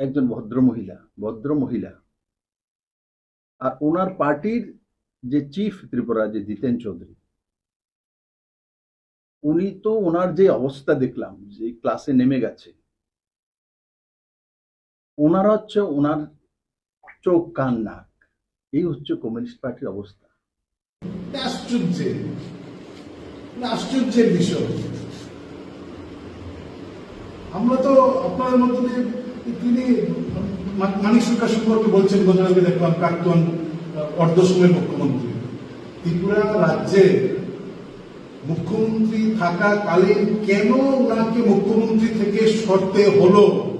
একজন ভদ্র মহিলা ভদ্র মহিলা। আর ওনার পার্টির যে চিফ ত্রিপুরা, যে জিতেন চৌধুরী, উনি তো ওনার যে অবস্থা দেখলাম, যে ক্লাসে নেমে গেছে, ওনার হচ্ছে ওনার চোখ, কান, নাক, এই হচ্ছে কমিউনিস্ট পার্টির অবস্থা। আশ্চর্যের বিষয়। আমরা তো আপনাদের মতো তিনি মানিক সরকার সম্পর্কে বলছেন গতকালকে দেখলাম প্রাক্তন আহ, অর্ধ সময়ের মুখ্যমন্ত্রী। ত্রিপুরা রাজ্যে মুখ্যমন্ত্রী থাকাকালীন কেন ওনাকে মুখ্যমন্ত্রী থেকে সরতে হলো?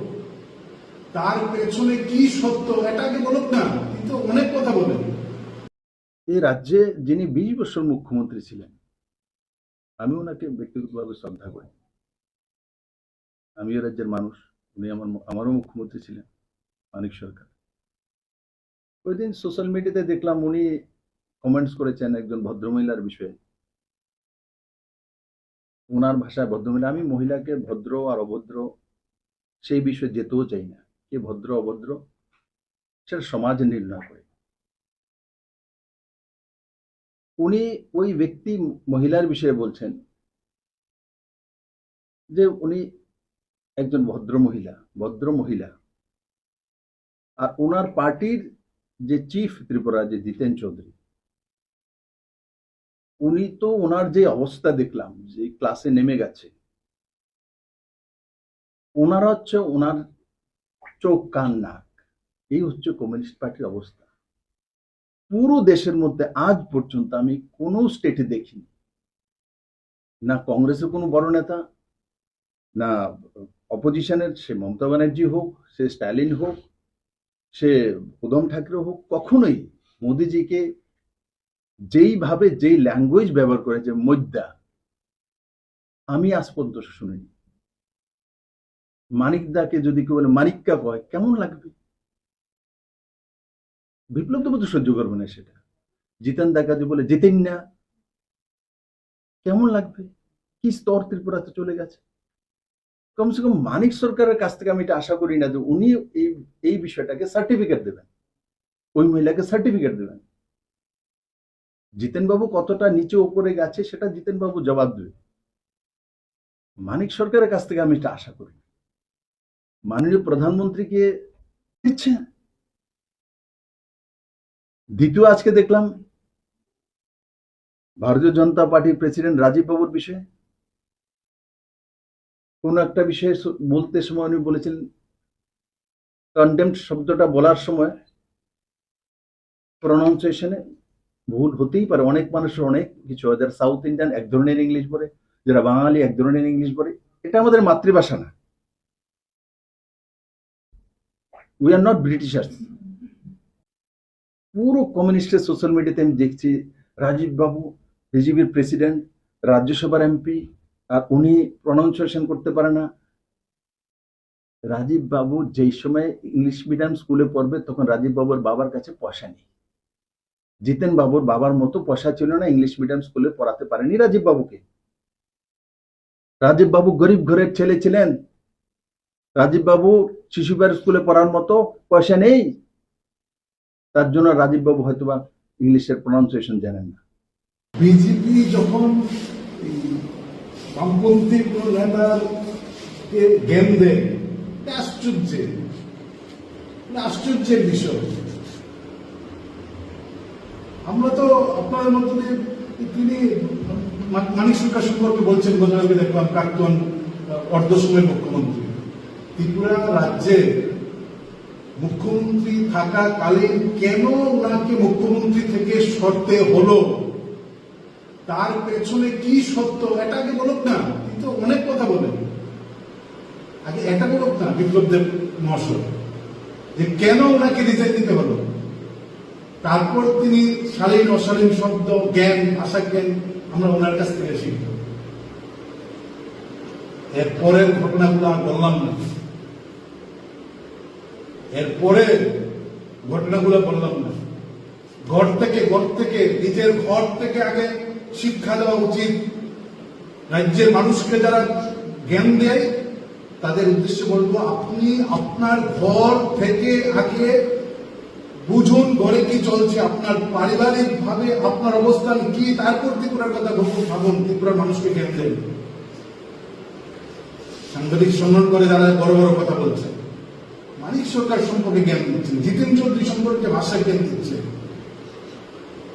তার পেছনে কি সত্য? এটাকে বলুক না কিন্তু অনেক কথা বলেন। এই রাজ্যে যিনি বিশ বছর মুখ্যমন্ত্রী ছিলেন আমি ওনাকে ব্যক্তিগতভাবে শ্রদ্ধা করি। আমিও রাজ্যের মানুষ। উনি আমার আমারও মুখ্যমন্ত্রী ছিলেন, মানিক সরকার। ওই দিন সোশ্যাল মিডিয়াতে দেখলাম উনি কমেন্টস করেছেন একজন ভদ্রমহিলার বিষয়ে। ওনার ভাষায় ভদ্রমহিলা, আমি মহিলাকে ভদ্র আর অভদ্র সেই বিষয়ে যেতেও চাই না। কে ভদ্র, অভদ্র, সেটা সমাজ নির্ণয় করে। উনি ওই ব্যক্তি মহিলার বিষয়ে বলছেন যে উনি একজন ভদ্র মহিলা ভদ্র মহিলা। আর ওনার পার্টির যে চিফ ত্রিপুরা, যে জিতেন চৌধুরী, উনি তো ওনার যে অবস্থা দেখলাম, যে ক্লাসে নেমে গেছে, ওনার হচ্ছে ওনার চোখ, কান, নাক, এই হচ্ছে কমিউনিস্ট পার্টির অবস্থা। পুরো দেশের মধ্যে আজ পর্যন্ত আমি কোনো স্টেটে দেখিনি। না কংগ্রেসের কোনো বড় নেতা না, অপোজিশনের সে মমতা ব্যানার্জি হোক, সে স্ট্যালিন হোক, সে উদম ঠাকরে হোক, কখনোই মোদিজিকে যেইভাবে যেই ল্যাঙ্গুয়েজ ব্যবহার করেছে মধ্যা আমি আজ পর্যন্ত শুনিনি। মানিকদাকে যদি কেউ বলে, মানিক্কা কয়? কেমন লাগবে? বিপ্লব তো সহ্য করবে না সেটা। জিতেন দা কাজে বলে জিতেন না। কেমন লাগবে? কি স্তর ত্রিপুরাতে চলে গেছে? কমসে কম মানিক সরকারের কাছ থেকে আমি এটা আশা করি না যে উনি এই এই বিষয়টাকে সার্টিফিকেট দেবেন। ওই মহিলাকে সার্টিফিকেট দেবেন। জিতেন বাবু কতটা নিচে উপরে গেছে সেটা জিতেন বাবু জবাব দেবে। মানিক সরকারের কাছ থেকে আমি এটা আশা করি মাননীয় প্রধানমন্ত্রীকে দিচ্ছে দ্বিতীয় আজকে দেখলাম, ভারতীয় জনতা পার্টির প্রেসিডেন্ট রাজীব বাবুর বিষয়ে। কোন একটা বিষয়ে বলতে সময় উনি বলেছিলেন কন্টেম্প শব্দটা বলার সময় প্রনাউন্সিয়েশনে ভুল হতেই পারে। অনেক মানুষের অনেক কিছু হয়, যারা সাউথ ইন্ডিয়ান এক ধরনের ইংলিশ বলে যারা বাঙালি এক ধরনের ইংলিশ বলে এটা আমাদের মাতৃভাষা না। উই আর নট ব্রিটিশার্স পুরো কমিউনিস্টের সোশ্যাল মিডিয়াতে আমি দেখছি, রাজীব বাবু, বিজেপির প্রেসিডেন্ট রাজ্যসভার এমপি আর উনি প্রনাউন্সিয়েশন করতে পারে না। রাজীব বাবু যেই সময় ইংলিশ মিডিয়াম স্কুলে পড়বে, তখন রাজীব বাবুর বাবার কাছে পয়সা নেই। জিতেন বাবুর বাবার মতো পয়সা ছিল না ইংলিশ মিডিয়াম স্কুলে পড়াতে পারেনি রাজীব বাবুকে। রাজীব বাবু গরিব ঘরের ছেলে ছিলেন। রাজীব বাবু শিশুবার স্কুলে পড়ার মতো পয়সা নেই। তার জন্য রাজীব বাবু হয়তোবা ইংলিশের প্রনাউন্সিয়েশন জানেন না। বিজেপি যখন বামপন্থী কোন নেতাকে জ্ঞান এটা আশ্চর্যের আশ্চর্যের বিষয়। আমরা তো আপনাদের মতো তিনি মানিক সরকার সম্পর্কে বলছেন গতকালকে দেখলাম প্রাক্তন আহ, অর্ধ সময়ের মুখ্যমন্ত্রী। ত্রিপুরা রাজ্যে মুখ্যমন্ত্রী থাকাকালীন কেন ওনাকে মুখ্যমন্ত্রী থেকে সরতে হলো? তার পেছনে কি সত্য, এটাকে বলুক না, কিন্তু অনেক কথা বলেন আগে এটা বলুক না বিপ্লব দেব মহাশয়, যে কেন ওনাকে রিজাইন দিতে হলো? তারপর তিনি শালীন, অশালীন শব্দ, জ্ঞান আশা জ্ঞান আমরা ওনার কাছ থেকে শিখব। এরপরের ঘটনাগুলো আর বললাম না। এরপরে ঘটনাগুলো বললাম না। ঘর থেকে ঘর থেকে, নিজের ঘর থেকে আগে শিক্ষা দেওয়া উচিত। রাজ্যের মানুষকে যারা জ্ঞান দেয়, তাদের উদ্দেশ্যে বলব, আপনি আপনার ঘর থেকে আগে বুঝুন ঘরে কি চলছে, আপনার পারিবারিক ভাবে আপনার অবস্থান কি, তারপর ত্রিপুরার কথা ভাবুন ত্রিপুরার মানুষকে জ্ঞান দেন। সাংবাদিক সম্মান করে যারা বড় বড় কথা বলছে, মানিক সরকার সম্পর্কে জ্ঞান দিচ্ছেন জিতেন চৌধুরী সম্পর্কে ভাষা জ্ঞান দিচ্ছে।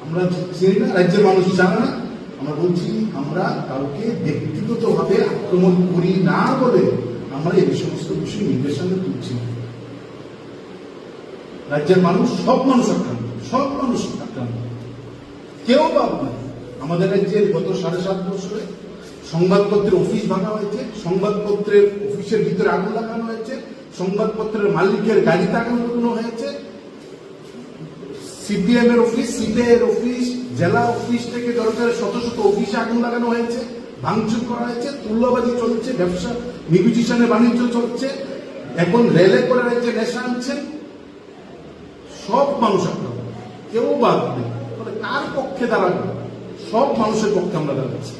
আমরা চিনি না, রাজ্যের মানুষ জানে না আমরা বলছি, আমরা কাউকে ব্যক্তিগতভাবে আক্রমণ করি না বলে আমরা এই সমস্ত বিষয় নির্দেশনা তুলছি রাজ্যের মানুষ সব মানুষ আক্রান্ত, সব মানুষ আক্রান্ত। কেউ বাদ নাই। আমাদের রাজ্যের গত সাড়ে সাত বছরে সংবাদপত্রের অফিস ভাঙা হয়েছে, সংবাদপত্রের অফিসের ভিতরে আগুন লাগানো হয়েছে, সংবাদপত্রের মালিকের আগুন লাগানো হয়েছে। সিপিএম এর অফিস সিপিআই এর অফিস জেলা অফিস থেকে দরকার শত শত অফিসে আগুন লাগানো হয়েছে, ভাঙচুর করা হয়েছে, তুল্যবাজি চলছে, ব্যবসা নিকুজিশনের বাণিজ্য চলছে, এখন রেলে করে রয়েছে নেশা আনছে। সব মানুষ আক্রান্ত। কেউ বাদ নেই। তবে কার পক্ষে দাঁড়াবে? সব মানুষের পক্ষে আমরা দাঁড়াচ্ছি।